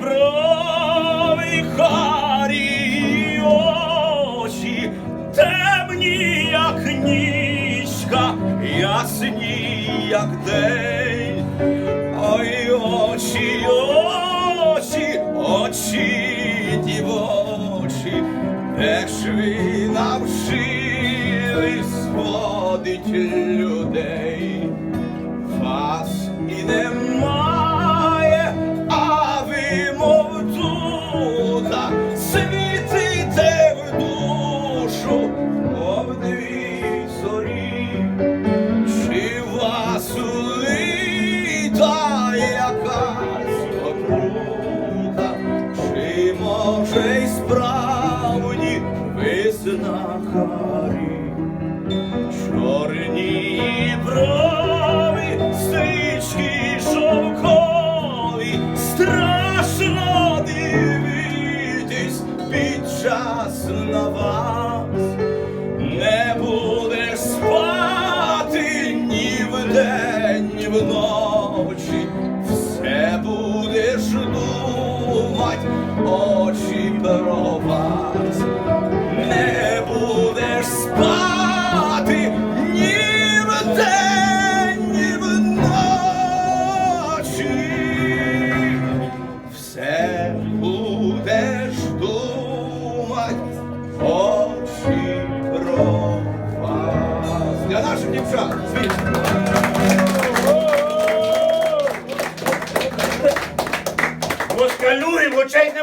Брови, харі очі, темні, як нічка, ясні, як день. Ой, очі, очі, очі дівочі, де ж ви навчились водить людей? Вас і немає, тута, світите в душу, дві зорі. Чи вас улита якась отрута, чи може й справді знахарі? Чорні брови, під час на вас. Не будеш спати ні вдень, ні вночі, все будеш думать, очі про вас. Наших дівчат. Москалю і в очей